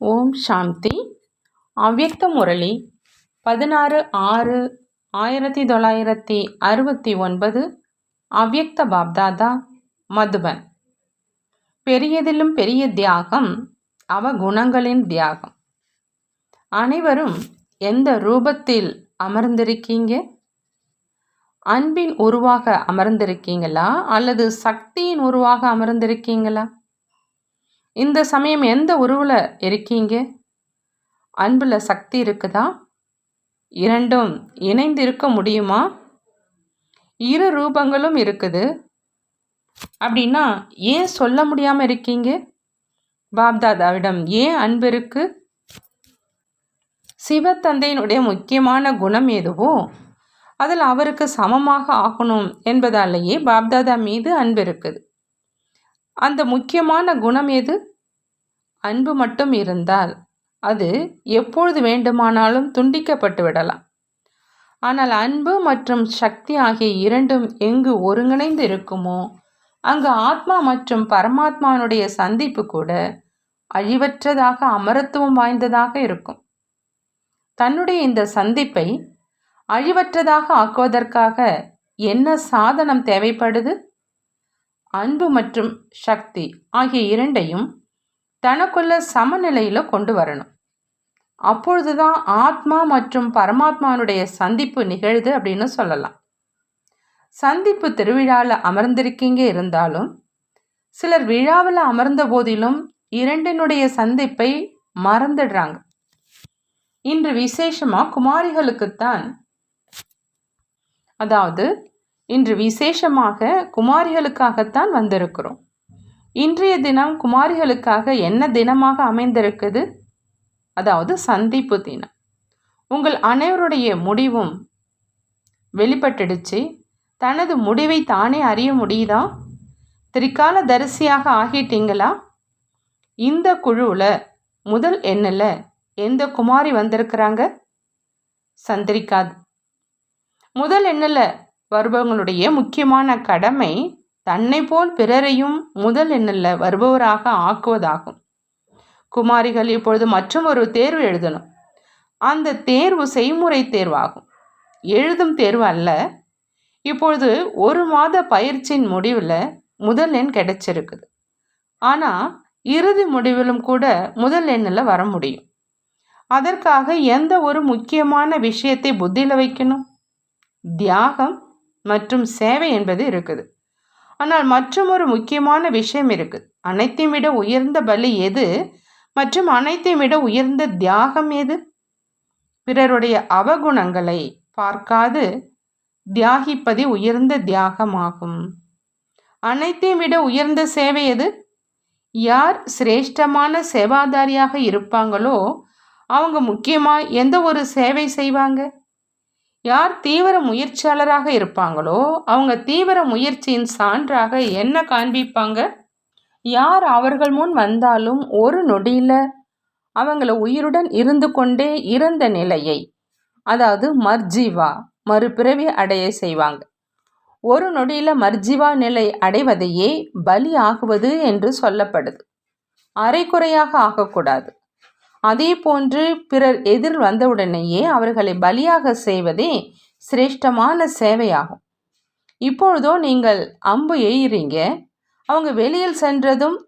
ஓம் சாந்தி. அவ்யக்த முரளி பதினாறு ஆறு ஆயிரத்தி தொள்ளாயிரத்தி அறுபத்தி ஒன்பது அவ்யக்த பாப்தாதா மதுபன். பெரியதிலும் பெரிய தியாகம் அவ குணங்களின் தியாகம். அனைவரும் எந்த ரூபத்தில் அமர்ந்திருக்கீங்க? அன்பின் உருவாக அமர்ந்திருக்கீங்களா? அல்லது சக்தியின் உருவாக அமர்ந்திருக்கீங்களா? இந்த சமயம் எந்த உருவில் இருக்கீங்க? அன்பில் சக்தி இருக்குதா? இரண்டும் இணைந்து இருக்க முடியுமா? இரு ரூபங்களும் இருக்குது. அப்படின்னா ஏன் சொல்ல முடியாமல் இருக்கீங்க? பாப்தாதாவிடம் ஏன் அன்பு இருக்கு? சிவத்தந்தையினுடைய முக்கியமான குணம் எதுவோ அதில் அவருக்கு சமமாக ஆகணும் என்பதாலேயே பாப்தாதா மீது அன்பு இருக்குது. அந்த முக்கியமான குணம் எது? அன்பு மட்டும் இருந்தால் அது எப்பொழுது வேண்டுமானாலும் துண்டிக்கப்பட்டு விடலாம். ஆனால் அன்பு மற்றும் சக்தி ஆகிய இரண்டும் எங்கு ஒருங்கிணைந்து இருக்குமோ அங்கு ஆத்மா மற்றும் பரமாத்மானுடைய சந்திப்பு கூட அழிவற்றதாக அமரத்துவம் வாய்ந்ததாக இருக்கும். தன்னுடைய இந்த சந்திப்பை அழிவற்றதாக ஆக்குவதற்காக என்ன சாதனம் தேவைப்படுது? அன்பு மற்றும் சக்தி ஆகிய இரண்டையும் தனக்குள்ள சமநிலையில் கொண்டு வரணும். அப்பொழுது தான் ஆத்மா மற்றும் பரமாத்மானுடைய சந்திப்பு நிகழுது அப்படின்னு சொல்லலாம். சந்திப்பு திருவிழாவில் அமர்ந்திருக்கீங்க இருந்தாலும் சிலர் விழாவில் அமர்ந்த போதிலும் இரண்டினுடைய சந்திப்பை மறந்துடுறாங்க. இன்று விசேஷமாக குமாரிகளுக்குத்தான் அதாவது இன்று விசேஷமாக குமாரிகளுக்காகத்தான் வந்திருக்கிறோம். இன்றைய தினம் குமாரிகளுக்காக என்ன தினமாக அமைந்திருக்குது? அதாவது சந்திப்பு தினம். உங்கள் அனைவருடைய முடிவும் வெளிப்பட்டுடுச்சு. தனது முடிவை தானே அறிய முடியுதா? திரிகால தரிசியாக ஆகிட்டீங்களா? இந்த குழுவில் முதல் எண்ணில் எந்த குமாரி வந்திருக்கிறாங்க? சந்திரிக்காது முதல் எண்ணில் வருபவங்களுடைய முக்கியமான கடமை தன்னை போல் பிறரையும் முதல் எண்ணில் வருபவராக ஆக்குவதாகும். குமாரிகள் இப்பொழுது மற்றும் ஒரு தேர்வு எழுதணும். அந்த தேர்வு செய்முறை தேர்வாகும். எழுதும் தேர்வு அல்ல. இப்பொழுது ஒரு மாத பயிற்சியின் முடிவில் முதல் எண் கிடைச்சிருக்குது. ஆனால் இறுதி முடிவிலும் கூட முதல் எண்ணில் வர முடியும். அதற்காக எந்த ஒரு முக்கியமான விஷயத்தை புத்தியில் வைக்கணும்? தியாகம் மற்றும் சேவை என்பது இருக்குது. ஆனால் மற்றும் ஒரு முக்கியமான விஷயம் இருக்குது. அனைத்தையும் விட உயர்ந்த பலி எது? மற்றும் அனைத்தையும் விட உயர்ந்த தியாகம் எது? பிறருடைய அவகுணங்களை பார்க்காது. தியாகிப்பதே உயர்ந்த தியாகமாகும். அனைத்தையும் விட உயர்ந்த சேவை எது? யார் சிரேஷ்டமான சேவாதாரியாக இருப்பாங்களோ அவங்க முக்கியமாக எந்த ஒரு சேவை செய்வாங்க? யார் தீவிர முயற்சியாளராக இருப்பாங்களோ அவங்க தீவிர முயற்சியின் சான்றாக என்ன காண்பிப்பாங்க? யார் அவர்கள் முன் வந்தாலும் ஒரு நொடியில் அவங்கள உயிருடன் இருந்து கொண்டே இறந்த நிலையை அதாவது மர்ஜீவா மறுபிறவி அடைய செய்வாங்க. ஒரு நொடியில் மர்ஜீவா நிலை அடைவதையே பலி ஆகுவது என்று சொல்லப்படுது. அரைக்குறையாக ஆகக்கூடாது. அதே போன்று பிறர் எதிர் வந்தவுடனேயே அவர்களை பலியாக செய்வதே சிரேஷ்டமான சேவையாகும். இப்பொழுதோ நீங்கள் அம்பு எய்கிறீங்க. அவங்க வெளியில் சென்றதும்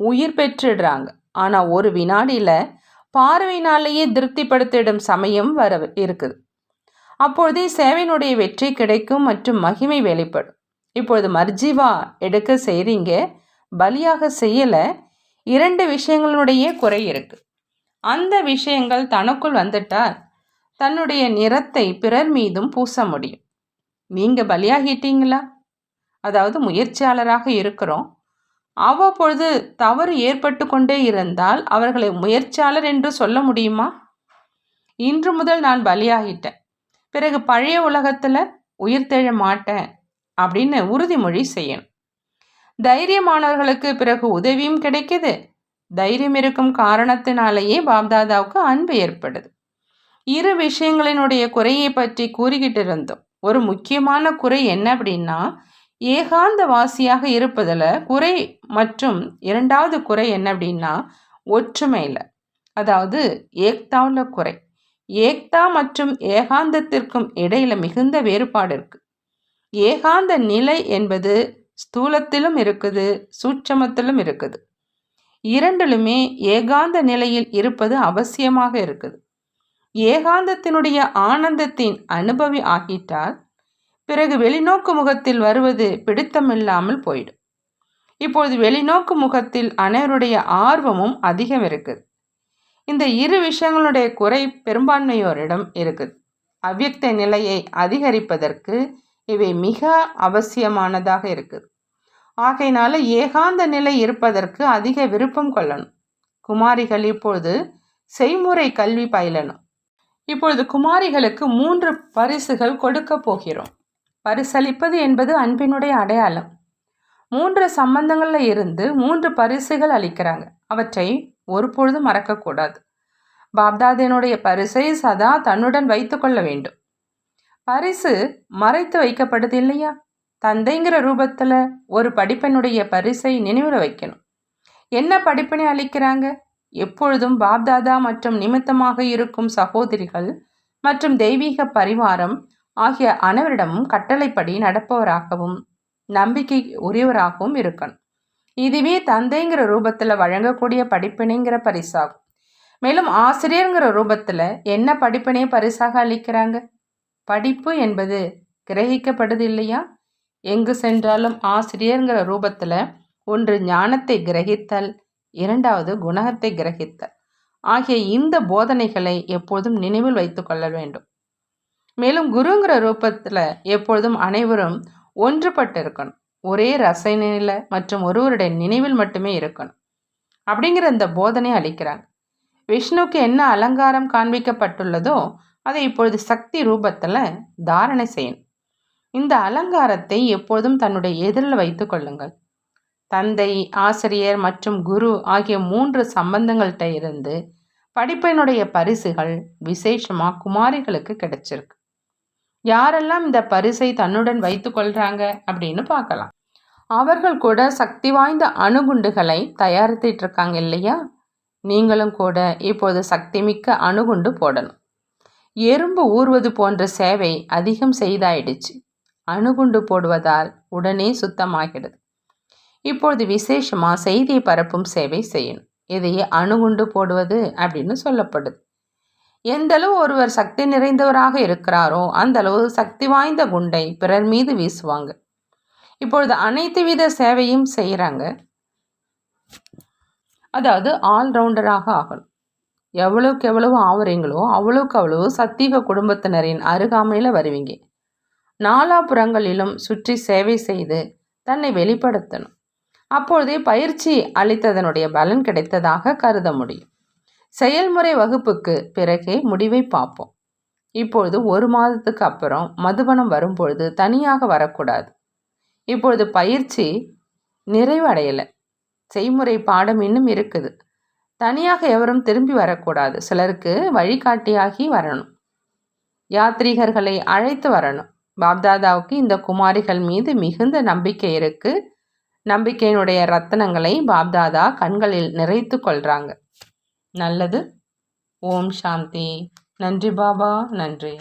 உயிர் பெற்றுடுறாங்க. ஆனால் ஒரு வினாடியில் பார்வையினாலேயே திருப்திப்படுத்திடும் சமயம் வர இருக்குது. அப்பொழுதே சேவையினுடைய வெற்றி கிடைக்கும் மற்றும் மகிமை வெளிப்படும். இப்பொழுது மர்ஜிவா எடுக்க செய்கிறீங்க பலியாக செய்யலை. இரண்டு விஷயங்களுடைய குறை இருக்குது அந்த விஷயங்கள் தனக்குள் வந்துட்டால் தன்னுடைய நிறத்தை பிறர் மீதும் பூச முடியும். நீங்கள் பலியாகிட்டீங்களா? அதாவது முயற்சியாளராக இருக்கிறோம். அவ்வப்பொழுது தவறு ஏற்பட்டு கொண்டே இருந்தால் அவர்களை முயற்சியாளர் என்று சொல்ல முடியுமா? இன்று முதல் நான் பலியாகிட்டேன். பிறகு பழைய உலகத்தில் உயிர் தெழ மாட்டேன் அப்படின்னு உறுதிமொழி செய்யணும். தைரியமானவர்களுக்கு பிறகு உதவியும் கிடைக்குது. தைரியம் இருக்கும் காரணத்தினாலேயே பாப்தாதாவுக்கு அன்பு ஏற்படுது. இரு விஷயங்களினுடைய குறையை பற்றி கூறிக்கிட்டு இருந்தோம் ஒரு முக்கியமான குறை என்ன அப்படின்னா ஏகாந்த வாசியாக இருப்பதில் குறை மற்றும் இரண்டாவது குறை என்ன அப்படின்னா ஒற்றுமையில் அதாவது ஏக்தாவில் குறை. ஏக்தா மற்றும் ஏகாந்தத்திற்கும் இடையில் மிகுந்த வேறுபாடு இருக்குது ஏகாந்த நிலை என்பது ஸ்தூலத்திலும் இருக்குது சூட்சமத்திலும் இருக்குது. இரண்டிலுமே ஏகாந்த நிலையில் இருப்பது அவசியமாக இருக்குது. ஏகாந்தத்தினுடைய ஆனந்தத்தின் அனுபவி ஆகிட்டால் பிறகு வெளிநோக்கு முகத்தில் வருவது பிடித்தமில்லாமல் போயிடும். இப்பொழுது வெளிநோக்கு முகத்தில் அனைவருடைய ஆர்வமும் அதிகம் இருக்குது. இந்த இரு விஷயங்களுடைய குறை பெரும்பான்மையோரிடம் இருக்குது. அவ்வியக்த நிலையை அதிகரிப்பதற்கு இவை மிக அவசியமானதாக இருக்குது. ஆகையினால ஏகாந்த நிலை இருப்பதற்கு அதிக விருப்பம் கொள்ளணும். குமாரிகள் இப்பொழுது செய்முறை கல்வி பயிலணும். இப்பொழுது குமாரிகளுக்கு மூன்று பரிசுகள் கொடுக்க போகிறோம். பரிசளிப்பது என்பது அன்பினுடைய அடையாளம். மூன்று சம்பந்தங்களில் இருந்து மூன்று பரிசுகள் அளிக்கிறாங்க. அவற்றை ஒரு பொழுதும் மறக்கக்கூடாது பாப்தாதேனுடைய பரிசை சதா தன்னுடன் வைத்து கொள்ள வேண்டும். பரிசு மறைத்து வைக்கப்படுது இல்லையா? தந்தைங்கிற ரூபத்தில் ஒரு படிப்பனுடைய பரிசை நினைவில் வைக்கணும். என்ன படிப்பினை அளிக்கிறாங்க? எப்பொழுதும் பாப்தாதா மற்றும் நிமித்தமாக இருக்கும் சகோதரிகள் மற்றும் தெய்வீக பரிவாரம் ஆகிய அனைவரிடமும் கட்டளைப்படி நடப்பவராகவும் நம்பிக்கை உரியவராகவும் இருக்கணும். இதுவே தந்தைங்கிற ரூபத்தில் வழங்கக்கூடிய படிப்பினைங்கிற பரிசாகும். மேலும் ஆசிரியருங்கிற ரூபத்தில் என்ன படிப்பினை பரிசாக அளிக்கிறாங்க? படிப்பு என்பது கிரகிக்கப்படுது இல்லையா? எங்கு சென்றாலும் ஆசிரியருங்கிற ரூபத்தில் ஒன்று ஞானத்தை கிரகித்தல் இரண்டாவது குணகத்தை கிரகித்தல். ஆகிய இந்த போதனைகளை எப்போதும் நினைவில் வைத்து கொள்ள வேண்டும். மேலும் குருங்கிற ரூபத்தில் எப்பொழுதும் அனைவரும் ஒன்றுபட்டு இருக்கணும் ஒரே ரசனையில் மற்றும் ஒருவருடைய நினைவில் மட்டுமே இருக்கணும். அப்படிங்கிற இந்த போதனை அளிக்கிறாங்க. விஷ்ணுக்கு என்ன அலங்காரம் காண்பிக்கப்பட்டுள்ளதோ அதை இப்பொழுது சக்தி ரூபத்தில் தாரணை செய்யணும். இந்த அலங்காரத்தை எப்போதும் தன்னுடைய எதிரில் வைத்து கொள்ளுங்கள். தந்தை ஆசிரியர் மற்றும் குரு ஆகிய மூன்று சம்பந்தங்கள்கிட்ட இருந்து படிப்பினுடைய பரிசுகள் விசேஷமாக குமாரிகளுக்கு கிடைச்சிருக்கு. யாரெல்லாம் இந்த பரிசை தன்னுடன் வைத்து கொள்கிறாங்க அப்படின்னு பார்க்கலாம். அவர்கள் கூட சக்தி வாய்ந்த அணுகுண்டுகளை தயாரித்துட்டு இருக்காங்க இல்லையா? நீங்களும் கூட இப்போது சக்தி மிக்க அணுகுண்டு போடணும். எறும்பு ஊறுவது போன்ற சேவை அதிகம் செய்தாயிடுச்சு. அணுகுண்டு போடுவதால் உடனே சுத்தமாகிறது. இப்பொழுது விசேஷமாக செய்தியை பரப்பும் சேவை செய்யணும் இதையே அணுகுண்டு போடுவது அப்படின்னு சொல்லப்படுது. எந்த அளவு ஒருவர் சக்தி நிறைந்தவராக இருக்கிறாரோ அந்த அளவு சக்தி வாய்ந்த குண்டை பிறர் மீது வீசுவாங்க. இப்பொழுது அனைத்து வித சேவையும் செய்கிறாங்க அதாவது ஆல்ரவுண்டராக ஆகணும். எவ்வளவுக்கு எவ்வளவு ஆவறீங்களோ அவ்வளவுக்கு அவ்வளவு சத்திக குடும்பத்தினரின் அருகாமையில் வருவீங்க. நாலாபுறங்களிலும் சுற்றி சேவை செய்து தன்னை வெளிப்படுத்தணும். அப்பொழுதே பயிற்சி அளித்ததனுடைய பலன் கிடைத்ததாக கருத முடியும். செயல்முறை வகுப்புக்கு பிறகே முடிவை பார்ப்போம். இப்பொழுது ஒரு மாதத்துக்கு அப்புறம் மதுபனம் வரும்பொழுது தனியாக வரக்கூடாது. இப்பொழுது பயிற்சி நிறைவடையலை. செய்முறை பாடம் இன்னும் இருக்குது. தனியாக எவரும் திரும்பி வரக்கூடாது. சிலருக்கு வழிகாட்டியாகி வரணும். யாத்ரீகர்களை அழைத்து வரணும். பாப்தாதாவுக்கு இந்த குமாரிகள் மீது மிகுந்த நம்பிக்கை இருக்குது நம்பிக்கையினுடைய ரத்தனங்களை பாப்தாதா கண்களில் நிறைத்து கொள்கிறாங்க நல்லது. ஓம் சாந்தி. நன்றி பாபா. நன்றி.